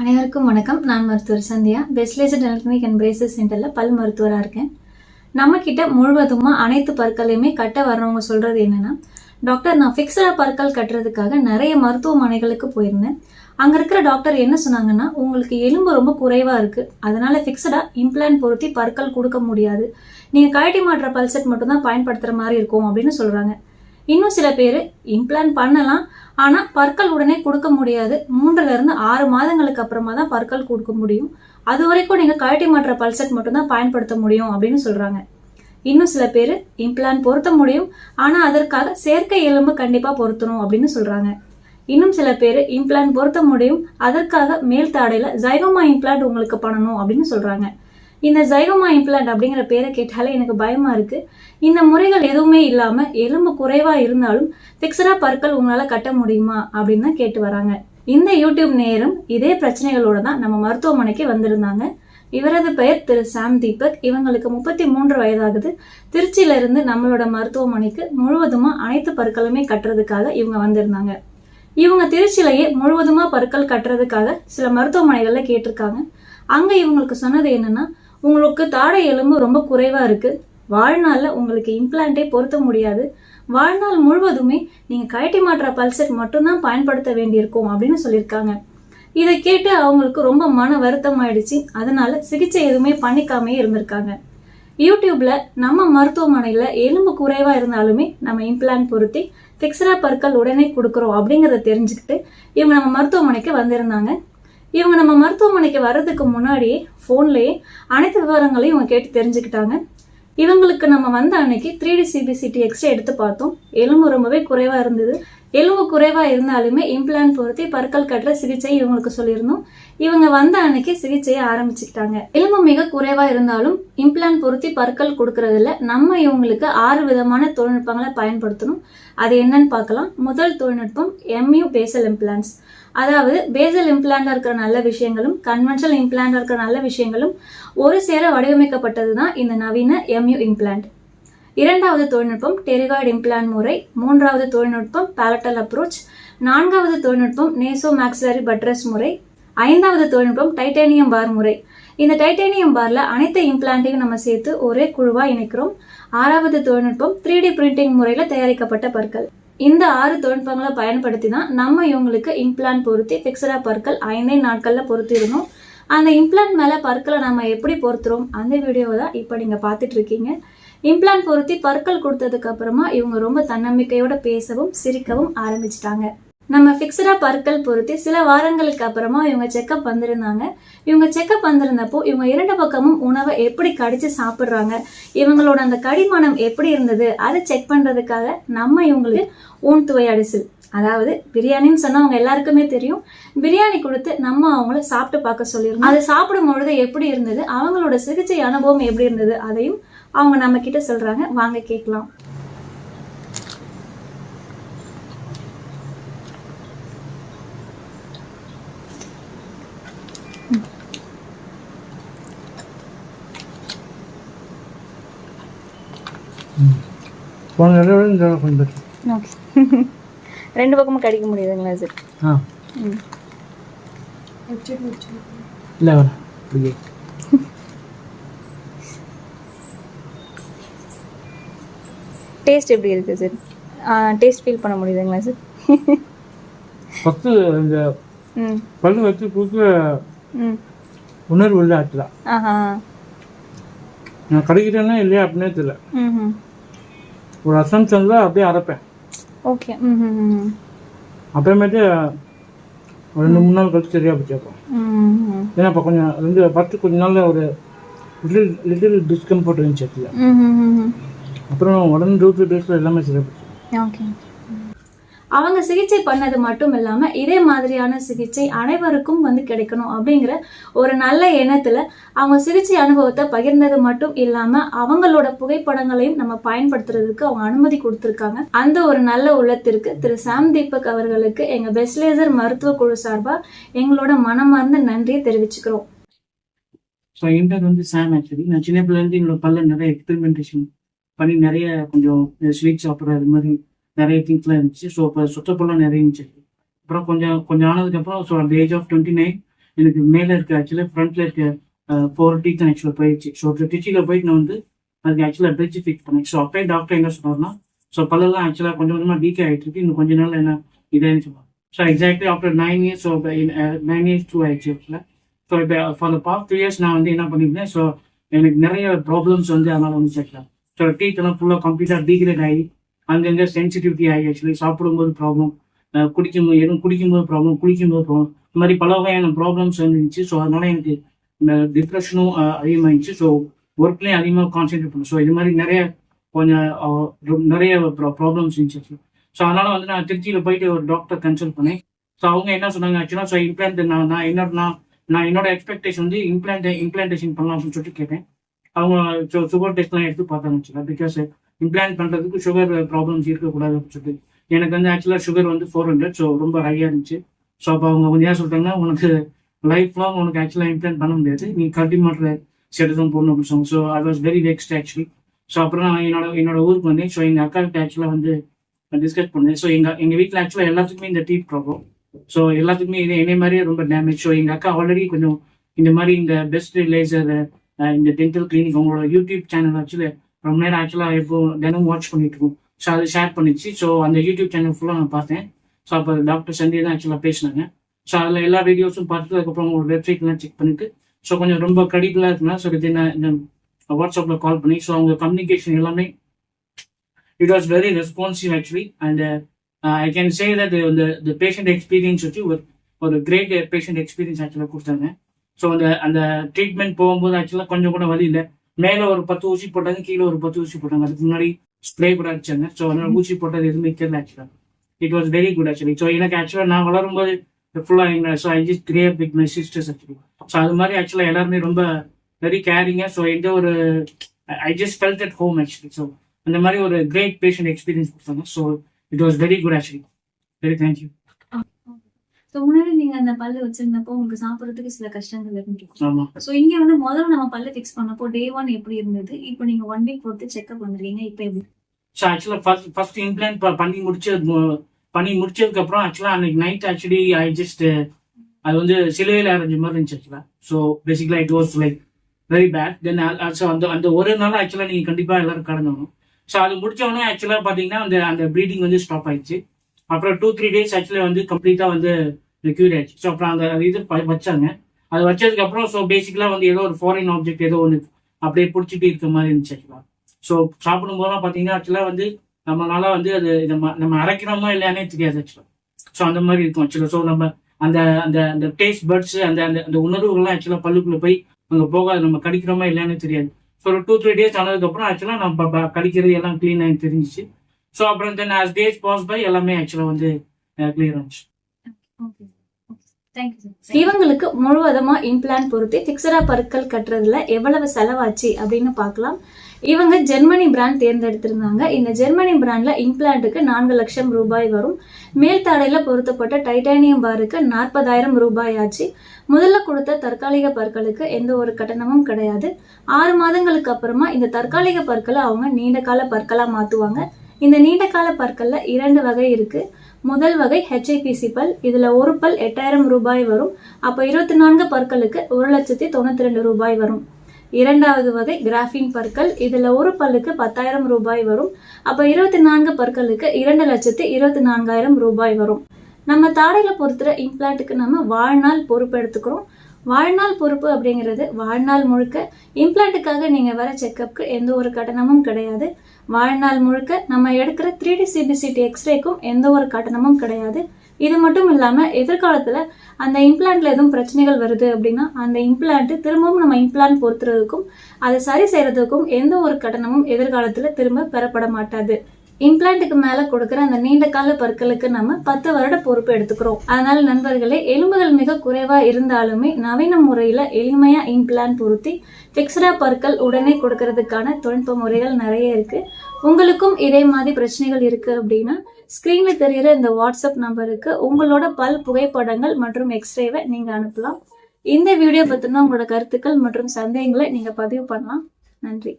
அனைவருக்கும் வணக்கம். நான் மருத்துவர் Sandhya. Best laser dental and braces சென்டரில் பல் மருத்துவராக இருக்கேன். நம்மக்கிட்ட முழுவதுமாக அனைத்து பற்களையுமே கட்ட வர்றவங்க சொல்கிறது என்னென்னா டாக்டர் நான் ஃபிக்ஸடாக பற்கள் கட்டுறதுக்காக நிறைய மருத்துவமனைகளுக்கு போயிருந்தேன். அங்கே இருக்கிற டாக்டர் என்ன சொன்னாங்கன்னா உங்களுக்கு எலும்பு ரொம்ப குறைவாக இருக்குது அதனால் ஃபிக்ஸடாக இம்ப்ளான்ட் பொருத்தி பற்கள் கொடுக்க முடியாது. நீங்கள் கழட்டி மாற்ற பல்செட் மட்டும்தான் பயன்படுத்துகிற மாதிரி இருக்கும் அப்படின்னு சொல்கிறாங்க இன்னும் சில பேர் இம்ப்ளான் பண்ணலாம். ஆனால் பற்கள் உடனே கொடுக்க முடியாது. மூன்றுலேருந்து ஆறு மாதங்களுக்கு அப்புறமா தான் பற்கள் கொடுக்க முடியும். அது வரைக்கும் நீங்கள் கழட்டி மாற்ற பல்செட் மட்டும்தான் பயன்படுத்த முடியும் அப்படின்னு சொல்கிறாங்க இன்னும் சில பேர் இம்ப்ளான் பொருத்த முடியும். ஆனால் அதற்காக செயற்கை எலும்பு கண்டிப்பாக பொருத்தணும் அப்படின்னு சொல்கிறாங்க இன்னும் சில பேர் இம்ப்ளான் பொருத்த முடியும். அதற்காக மேல் தாடையில் ஜைகோமா இம்ப்ளான்ட் உங்களுக்கு பண்ணணும் அப்படின்னு சொல்கிறாங்க இந்த ஜைகோமா இம்ப்ளான்ட் அப்படிங்கிற பேரை கேட்டாலே எனக்கு பயமா இருக்கு. இந்த முறைகள் எதுவுமே இல்லாம எலும்பு குறைவா இருந்தாலும் ஃபிக்ஸடா பற்கள் உங்களால கட்ட முடியுமா அப்படின்னு தான் கேட்டு வராங்க. இந்த யூடியூப் நேரம் இதே பிரச்சனைகளோட தான் நம்ம மருத்துவமனைக்கு வந்திருந்தாங்க. இவரது பெயர் திரு சாம் தீபக். இவங்களுக்கு முப்பத்தி மூன்று வயதாகுது. திருச்சியில இருந்து நம்மளோட மருத்துவமனைக்கு முழுவதுமா அனைத்து பற்களுமே கட்டுறதுக்காக இவங்க வந்திருந்தாங்க. இவங்க திருச்சியிலேயே முழுவதுமா பற்கள் கட்டுறதுக்காக சில மருத்துவமனைகள்ல கேட்டிருக்காங்க. அங்க இவங்களுக்கு சொன்னது என்னன்னா உங்களுக்கு தாடை எலும்பு ரொம்ப குறைவாக இருக்குது வாழ்நாளில் உங்களுக்கு இம்ப்ளான்ட்டே பொருத்த முடியாது. வாழ்நாள் முழுவதுமே நீங்கள் கழட்டி மாற்ற பல்செட் மட்டும்தான் பயன்படுத்த வேண்டியிருக்கும் அப்படின்னு சொல்லியிருக்காங்க. இதை கேட்டு அவங்களுக்கு ரொம்ப மன வருத்தம் ஆயிடுச்சு. அதனால சிகிச்சை எதுவுமே பண்ணிக்காமே இருந்திருக்காங்க. யூடியூப்ல நம்ம மருத்துவமனையில எலும்பு குறைவா இருந்தாலுமே நம்ம இம்ப்ளான்ட் பொருத்தி ஃபிக்ஸரா பற்கள் உடனே கொடுக்குறோம் அப்படிங்கிறத தெரிஞ்சுக்கிட்டு இவங்க நம்ம மருத்துவமனைக்கு வந்திருந்தாங்க. இவங்க நம்ம மருத்துவமனைக்கு வர்றதுக்கு முன்னாடியே ஃபோன்லேயே அனைத்து விவரங்களையும் இவங்க கேட்டு தெரிஞ்சுக்கிட்டாங்க. இவங்களுக்கு நம்ம வந்த அன்னைக்கு த்ரீ டி சிபிசிடி எக்ஸ்ரே எடுத்து பார்த்தோம். எலும்பு ரொம்பவே குறைவாக இருந்தது. எலும்பு குறைவாக இருந்தாலுமே இம்ப்ளான் பொருத்தி பற்கள் கட்டுற சிகிச்சை இவங்களுக்கு சொல்லியிருந்தோம். இவங்க வந்த அன்னைக்கு சிகிச்சையை ஆரம்பிச்சுக்கிட்டாங்க. எலும்பு மிக குறைவாக இருந்தாலும் இம்ப்ளான் பொருத்தி பற்கள் கொடுக்கறதுல நம்ம இவங்களுக்கு ஆறு விதமான தொழில்நுட்பங்களை பயன்படுத்தணும். அது என்னன்னு பார்க்கலாம். முதல் தொழில்நுட்பம் எம்யூ பேசல் இம்ப்ளான்ஸ் அதாவது பேசல் இம்ப்ளான்ல இருக்கிற நல்ல விஷயங்களும் கன்வென்ஷனல் இம்ப்ளான்ல இருக்கிற நல்ல விஷயங்களும் ஒரு சேர வடிவமைக்கப்பட்டது தான் இந்த நவீன எம்யூ இம்ப்ளான்ட் இரண்டாவது தொழில்நுட்பம் டெரிகாய்டு இம்ப்ளான் முறை மூன்றாவது தொழில்நுட்பம் பேலட்டல் அப்ரோச் நான்காவது தொழில்நுட்பம் நேசோ மேக்ஸாரி பட்ரஸ் முறை ஐந்தாவது தொழில்நுட்பம் டைட்டேனியம் பார் முறை. இந்த டைட்டேனியம் பார்ல அனைத்து இம்ப்ளான்ட்டையும் நம்ம சேர்த்து ஒரே குழுவாக இணைக்கிறோம். ஆறாவது தொழில்நுட்பம் த்ரீ டி பிரிண்டிங் முறையில் தயாரிக்கப்பட்ட பற்கள். இந்த ஆறு தொழில்நுட்பங்களை பயன்படுத்தி தான் நம்ம இவங்களுக்கு இம்ப்ளான்ட் பொருத்தி ஃபிக்ஸடா பற்கள் ஐந்தே நாட்களில் பொருத்திருந்தோம் அந்த இம்ப்ளான்ட் மேலே பற்களை நம்ம எப்படி பொருத்துறோம்? அந்த வீடியோவை தான் இப்போ நீங்கள் பார்த்துட்டு இருக்கீங்க. இம்ப்ளான்ட் பொருத்தி பற்கள் கொடுத்ததுக்கு அப்புறமா இவங்க ரொம்ப தன்னம்பிக்கையோட பேசவும் சிரிக்கவும் ஆரம்பிச்சிட்டாங்க. நம்ம ஃபிக்ஸடா பற்கள் பொருத்தி சில வாரங்களுக்கு அப்புறமா இவங்க செக்கப் வந்திருந்தாங்க. இவங்க செக்கப் வந்திருந்தப்போ இவங்க இரண்டு பக்கமும் உணவை எப்படி கடிச்சு சாப்பிட்றாங்க இவங்களோட அந்த கடிமானம் எப்படி இருந்தது அதை செக் பண்றதுக்காக நம்ம இவங்களுக்கு ஊன் அடிசல். அதாவது பிரியாணின்னு சொன்னா அவங்க எல்லாருக்குமே தெரியும். பிரியாணி கொடுத்து நம்ம அவங்கள சாப்பிட்டு பார்க்க சொல்லியிருந்தோம். அதை சாப்பிடும் பொழுது எப்படி இருந்தது அவங்களோட சிகிச்சை அனுபவம் எப்படி இருந்தது அதையும் அவங்க நம்ம கிட்ட சொல்றாங்க வாங்க கேட்கலாம். போன தடவை விட இந்த தடவை கொஞ்சம் better. ஓகே ரெண்டு பக்கமும் கடிக்க முடியுதுங்களா சார் ஆ. ம். இல்லை வர. அப்படியே டேஸ்ட் எப்படி இருக்கு சார் டேஸ்ட் ஃபீல் பண்ண முடியுதுங்களா சார் ஃபஸ்ட்டு இந்த பல்லு வச்சு ம். உணர்வு இல்லை ஆஹா. நான் கிடைக்கிறேன்னா இல்லையா அப்படின்னே தெரியல. ம் ஒரு அசம்ஷனில் அப்படியே அரைப்பேன். ஓகே. அப்புறமேட்டு ரெண்டு மூணு நாள் கழிச்சு சரியாக போச்சுப்போம் ம் ஏன்னா இப்போ கொஞ்சம் ரெண்டு ஃபஸ்ட்டு கொஞ்ச நாளில் ஒரு லிட்டில் லிட்டில் டிஸ்கம்ஃபர்ட் இருந்துச்சு அதில் அப்புறம் உடனே டூ த்ரீ டேஸில் எல்லாமே ஓகே அவங்க சிகிச்சை பண்ணது மட்டும் இல்லாம இதே மாதிரியான சிகிச்சை அனைவருக்கும் வந்து கிடைக்கணும் அப்படிங்கிற ஒரு நல்ல எண்ணத்துல அவங்க சிகிச்சை அனுபவத்தை பகிர்ந்தது மட்டும் இல்லாம அவங்களோட புகைப்படங்களையும் நம்ம பயன்படுத்துறதுக்கு அவங்க அனுமதி கொடுத்திருக்காங்க. அந்த ஒரு நல்ல உள்ளத்திற்கு திரு சாம் தீபக் அவர்களுக்கு எங்க பெஸ்ட்லேசர் மருத்துவ குழு சார்பா எங்களோட மனமார்ந்த நன்றியை தெரிவிச்சுக்கிறோம். ஸோ வந்து சாம் ஆக்சுவலி நான் சின்ன பிள்ளைலேருந்து எங்களோட பல்ல நிறைய எக்ஸ்பெரிமெண்டேஷன் பண்ணி நிறைய கொஞ்சம் ஸ்வீட் சாப்பிட்ற அது மாதிரி நிறைய திங்ஸ்லாம் இருந்துச்சு. ஸோ இப்போ சுத்தப்பெல்லாம் நிறைய இருந்துச்சு. அப்புறம் கொஞ்சம் கொஞ்சம் ஆனதுக்கப்புறம் ஸோ அந்த ஏஜ் ஆஃப் டுவெண்ட்டி நைன் எனக்கு மேலே இருக்க ஆக்சுவலாக ஃப்ரண்ட்ல இருக்க ஃபோர் டீத் ஆக்சுவலாக போயிடுச்சு ஸோ திருச்சியில் போயிட்டு நான் வந்து அதுக்கு ஆக்சுவலாக பிரிட்ஜ் ஃபிக்ஸ் பண்ணேன். ஸோ அப்பயே டாக்டர் என்ன சொன்னார்னா ஸோ பல்லெல்லாம் ஆக்சுவலாக கொஞ்சம் கொஞ்சமாக டீக்கே ஆகிட்டு இருக்கு. இன்னும் கொஞ்ச நாள் என்ன இதேன்னு சொல்லுவாங்க so exactly after nine years so nine years too ஆயிடுச்சு ஆக்சுவலாக ஸோ இப்போ for the past two years நான் வந்து என்ன பண்ணியிருந்தேன் ஸோ எனக்கு நிறைய ப்ராப்ளம்ஸ் வந்து அதனால் வந்து சேர்க்கலாம் ஸோ டீத் ஃபுல்லாக கம்ப்ளீட்டாக டீக்ரேட் ஆகி அங்கங்கே சென்சிட்டிவிட்டி ஆகி ஆக்சுவலி சாப்பிடும்போது ப்ராப்ளம் குடிக்கும்போது எதுவும் குடிக்கும்போது ப்ராப்ளம் குளிக்கும்போது ப்ராப்ளம் இந்த மாதிரி பல வகையான ப்ராப்ளம்ஸ் வந்துருந்துச்சு ஸோ அதனால எனக்கு இந்த டிப்ரெஷனும் அதிகமாகிடுச்சு ஸோ ஒர்க்லேயும் அதிகமாக கான்சென்ட்ரேட் பண்ணும் ஸோ இது மாதிரி நிறைய கொஞ்சம் நிறைய ப்ராப்ளம்ஸ் இருந்துச்சு ஸோ அதனால வந்து நான் திருச்சியில் போயிட்டு ஒரு டாக்டர் கன்சல்ட் பண்ணேன். ஸோ அவங்க என்ன சொன்னாங்க ஆக்சுவலாக ஸோ இம்ப்ளான்ட் நான் நான் என்னோட நான் நான் என்னோட எக்ஸ்பெக்டேஷன் வந்து இம்ப்ளான்ட் இம்ப்ளான்டேஷன் பண்ணலாம் அப்படின்னு சொல்லிட்டு கேட்டேன். அவங்க ஸோ சுகர் டெஸ்ட்லாம் எடுத்து பார்த்தாங்க ஆக்சுவலாக பிகாஸ் இம்ப்ளான்ட் பண்ணுறதுக்கு சுகர் ப்ராப்ளம்ஸ் இருக்கக்கூடாது அப்படின்னு சொல்லிட்டு. எனக்கு வந்து ஆக்சுவலாக சுகர் வந்து ஃபோர் ஹண்ட்ரட் ஸோ ரொம்ப ஹையாக இருந்துச்சு. ஸோ அப்போ அவங்க கொஞ்சம் ஏன் சொல்லிட்டாங்கன்னா உனக்கு லைஃப் லாங் உனக்கு ஆக்சுவலாக இம்ப்ளான் பண்ண முடியாது. நீ கட்டி மாற்ற செட்டு தான் போடணும் அப்படின்னு சொன்னாங்க. So I was very vexed actually so அப்புறம் நான் என்னோட என்னோட ஊருக்கு வந்தேன். ஸோ எங்கள் அக்காக்கிட்ட ஆக்சுவலாக வந்து டிஸ்கஸ் பண்ணேன். ஸோ எங்கள் எங்கள் வீட்டில் ஆக்சுவலாக எல்லாத்துக்குமே இந்த டீத் ப்ராப்ளம் ஸோ எல்லாத்துக்குமே இதே என்னை மாதிரியே ரொம்ப டேமேஜ் ஸோ எங்கள் அக்கா ஆல்ரெடி கொஞ்சம் இந்த மாதிரி இந்த பெஸ்ட் லேசர் இந்த டென்டல் கிளினிக் அவங்களோட யூடியூப் சேனல் ஆக்சுவலி ரொம்ப நேரம் ஆக்சுவலாக இப்போ தினமும் வாட்ச் பண்ணிட்டு இருக்கோம். ஸோ அது ஷேர் பண்ணிச்சு. ஸோ அந்த யூடியூப் சேனல் ஃபுல்லாக நான் பார்த்தேன். ஸோ அப்போ டாக்டர் சண்டே தான் ஆக்சுவலாக பேசினாங்க. ஸோ அதில் எல்லா வீடியோஸும் பார்த்துட்டு அதுக்கப்புறம் உங்களோட வெப்சைட்லாம் செக் பண்ணிட்டு ஸோ கொஞ்சம் ரொம்ப கிரெடிபிளாக இருக்குன்னா ஸோ இது நான் இந்த வாட்ஸ்அப்பில் கால் பண்ணி ஸோ அவங்க கம்யூனிகேஷன் எல்லாமே it was very responsive actually and I can say that இந்த பேஷண்ட் எக்ஸ்பீரியன்ஸ் வச்சு ஒரு ஒரு கிரேட் பேஷண்ட் எக்ஸ்பீரியன்ஸ் ஆக்சுவலாக கொடுத்தாங்க. ஸோ அந்த அந்த ட்ரீட்மெண்ட் போகும்போது ஆக்சுவலாக கொஞ்சம் கூட வழி இல்லை. மேலே ஒரு பத்து ஊசி போட்டாங்க கீழே ஒரு பத்து ஊசி போட்டாங்க. அதுக்கு முன்னாடி ஸ்ப்ரே கூட அடிச்சாங்க. ஸோ அதனால ஊசி போட்டது எதுவுமே தெரியல ஆக்சுவலாக it was very good actually so எனக்கு ஆக்சுவலாக நான் வளரும்போது ஃபுல்லாக எங்க so I just create with my sisters actually so அது மாதிரி ஆக்சுவலாக எல்லாருமே ரொம்ப வெரி கேரிங்காக ஸோ எந்த ஒரு I just felt at home actually so அந்த மாதிரி ஒரு கிரேட் பேஷண்ட் எக்ஸ்பீரியன்ஸ் கொடுத்தாங்க. So it was very good actually very thank you so முன்னாடி நீங்க அந்த பல்லு வச்சிருந்தப்போ உங்களுக்கு சாப்பிட்றதுக்கு சில கஷ்டங்கள் இருந்துச்சு ஸோ இங்க வந்து முதல்ல நம்ம பல்லு ஃபிக்ஸ் பண்ணப்போ டே ஒன் எப்படி இருந்தது? இப்போ நீங்க ஒன் வீக் பொறுத்து செக்அப் வந்துருக்கீங்க இப்போ எப்படி? ஸோ ஆக்சுவலாக ஃபர்ஸ்ட் ஃபர்ஸ்ட் இம்ப்ளான்ட் பண்ணி முடிச்சது மு- பண்ணி முடிச்சதுக்கு அப்புறம் ஆக்சுவலாக அன்னைக்கு நைட் ஆக்சுவலி ஐ ஜஸ்ட் அது வந்து சிலுவையில் அரைஞ்ச மாதிரி இருந்துச்சு ஆக்சுவலாக ஸோ பேசிக்கலாக it was like very bad then so அந்த அந்த ஒரு நாள் ஆக்சுவலாக நீங்கள் கண்டிப்பாக எல்லாரும் கடந்தணும் ஸோ அது முடிச்ச உடனே ஆக்சுவலாக பார்த்தீங்கன்னா அந்த அந்த ப்ளீடிங் வந்து ஸ்டாப் ஆயிடுச்சு. அப்புறம் டூ த்ரீ டேஸ் ஆக்சுவலி வந்து கம்ப்ளீட்டாக வந்து க்யூர் ஆயிடுச்சு ஸோ அப்புறம் அந்த இது வச்சாங்க. அது வச்சதுக்கு அப்புறம் ஸோ பேசிக்கலாக வந்து ஏதோ ஒரு ஃபாரின் ஆப்ஜெக்ட் ஏதோ ஒன்று அப்படியே பிடிச்சிட்டு இருக்க மாதிரி இருந்துச்சு ஆக்சுவலாக ஸோ சாப்பிடும் போதெல்லாம் பார்த்தீங்கன்னா ஆக்சுவலாக வந்து நம்மளால வந்து அது நம்ம நம்ம அரைக்கிறோமோ இல்லையானே தெரியாது ஆக்சுவலாக ஸோ அந்த மாதிரி இருக்கும் ஆக்சுவலாக ஸோ நம்ம அந்த அந்த அந்த டேஸ்ட் பர்ட்ஸ் அந்த அந்த அந்த உணர்வுகள்லாம் ஆக்சுவலாக பல்லுக்குள்ளே போய் அங்கே போகாது நம்ம கடிக்கிறோமா இல்லையானே தெரியாது. ஸோ ஒரு டூ த்ரீ டேஸ் ஆனதுக்கப்புறம் ஆக்சுவலாக நம்ம கடிக்கிறது எல்லாம் க்ளீன் ஆகி தெரிஞ்சிச்சு. ஸோ அப்புறம் then as days pass by எல்லாமே ஆக்சுவலாக வந்து கிளியர் ஆச்சு. இவங்களுக்கு முழுவதுமா இம்ப்ளான் பொருத்தி திக்ஸரா பற்கள் கட்டுறதுல எவ்வளவு செலவாச்சு அப்படின்னு பார்க்கலாம். இவங்க ஜெர்மனி பிராண்ட் தேர்ந்தெடுத்திருந்தாங்க. இந்த ஜெர்மனி பிராண்ட்ல இம்ப்ளான்ட்டுக்கு நான்கு லட்சம் ரூபாய் வரும். மேல் தாடையில பொருத்தப்பட்ட டைட்டானியம் பாருக்கு நாற்பதாயிரம் ரூபாய் ஆச்சு. முதல்ல கொடுத்த தற்காலிக பற்களுக்கு எந்த ஒரு கட்டணமும் கிடையாது. ஆறு மாதங்களுக்கு அப்புறமா இந்த தற்காலிக பற்களை அவங்க நீண்ட கால பற்களா மாத்துவாங்க. இந்த நீண்ட கால பற்கள்ல இரண்டு வகை இருக்கு. முதல் வகை ஹெச்ஐபிசி பல். இதில் ஒரு பல் எட்டாயிரம் ரூபாய் வரும். அப்போ இருபத்தி நான்கு பற்களுக்கு ஒரு லட்சத்தி தொண்ணூற்றி ரெண்டு ரூபாய் வரும். இரண்டாவது வகை கிராஃபின் பற்கள். இதில் ஒரு பல்லுக்கு பத்தாயிரம் ரூபாய் வரும். அப்போ இருபத்தி நான்கு பற்களுக்கு இரண்டு லட்சத்தி இருபத்தி நான்காயிரம் ரூபாய் வரும். நம்ம தாடையில் பொறுத்துற இம்ப்ளான்ட்டுக்கு நம்ம வாழ்நாள் பொறுப்பு எடுத்துக்கிறோம். வாழ்நாள் பொறுப்பு அப்படிங்கிறது வாழ்நாள் முழுக்க. இம்ப்ளான்ட்டுக்காக நீங்கள் வர செக்கப்புக்கு எந்த ஒரு கட்டணமும் கிடையாது. வாழ்நாள் முழுக்க நம்ம எடுக்கிற த்ரீ டி சிபிசிடி எக்ஸ்ரேக்கும் எந்த ஒரு கட்டணமும் கிடையாது. இது மட்டும் இல்லாமல் எதிர்காலத்தில் அந்த இம்ப்ளான்ட்ல எதுவும் பிரச்சனைகள் வருது அப்படின்னா அந்த இம்ப்ளாண்ட்டு திரும்பவும் நம்ம இம்ப்ளான்ட் பொறுத்துறதுக்கும் அதை சரி செய்கிறதுக்கும் எந்த ஒரு கட்டணமும் எதிர்காலத்தில் திரும்ப பெறப்பட மாட்டாது. இம்ப்ளான்ட்டுக்கு மேல கொடுக்குற அந்த நீண்ட கால பற்களுக்கு நம்ம பத்து வருட பொறுப்பு எடுத்துக்கிறோம். அதனால நண்பர்களே எலும்புகள் மிக குறைவா இருந்தாலுமே நவீன முறையில எளிமையா இம்ப்ளான்ட் பொருத்தி பிக்சரா பற்கள் உடனே கொடுக்கறதுக்கான தொழில்நுட்ப முறைகள் நிறைய இருக்கு. உங்களுக்கும் இதே மாதிரி பிரச்சனைகள் இருக்கு அப்படின்னா ஸ்க்ரீன்ல தெரிகிற இந்த வாட்ஸ்அப் நம்பருக்கு உங்களோட பல் புகைப்படங்கள் மற்றும் எக்ஸ்ரேவை நீங்க அனுப்பலாம். இந்த வீடியோ பத்தின உங்களோட கருத்துக்கள் மற்றும் சந்தேகங்களை நீங்க பதிவு பண்ணலாம். நன்றி.